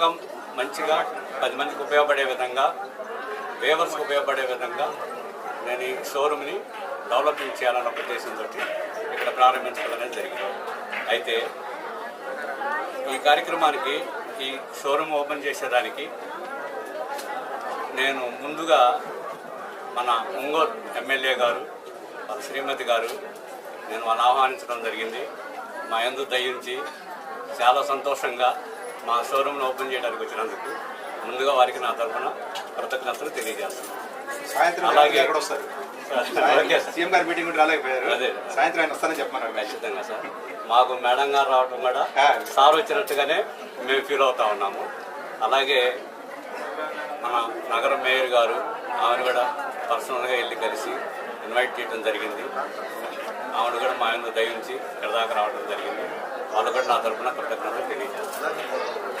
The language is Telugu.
పథకం మంచిగా పది మందికి ఉపయోగపడే విధంగా వేవర్స్కి ఉపయోగపడే విధంగా నేను ఈ షోరూమ్ని డెవలప్మెంట్ చేయాలన్న ఉద్దేశంతో ఇక్కడ ప్రారంభించడం అనేది జరిగింది. అయితే ఈ కార్యక్రమానికి ఈ షోరూమ్ ఓపెన్ చేసేదానికి నేను ముందుగా మన ఒంగోలు ఎమ్మెల్యే గారు వాళ్ళ శ్రీమతి గారు నేను వాళ్ళని ఆహ్వానించడం జరిగింది. మా ఎందు దయించి చాలా సంతోషంగా మా షోరూమ్ను ఓపెన్ చేయడానికి వచ్చినందుకు ముందుగా వారికి నా తరఫున కృతజ్ఞతలు తెలియజేస్తున్నాను సాయంత్రం అలాగే. ఎక్కడ వస్తారు. సీఎం గారి మీటింగ్ రాలేకపోయారు అదే. సాయంత్రం ఆయన వస్తానని చెప్పమన్నారు ఖచ్చితంగా సార్ మాకు మేడం గారు రావడం కూడా. సార్ వచ్చినట్టుగానే మేము ఫీల్ అవుతా ఉన్నాము అలాగే మన నగర మేయర్ గారు ఆమెను కూడా పర్సనల్గా వెళ్ళి కలిసి ఇన్వైట్ చేయడం జరిగింది ఆమెను కూడా మా యందు దయించి ఇక్కడ దాకా రావడం జరిగింది వాళ్ళు కూడా నా తరపున కృతజ్ఞతలు తెలియజేస్తారు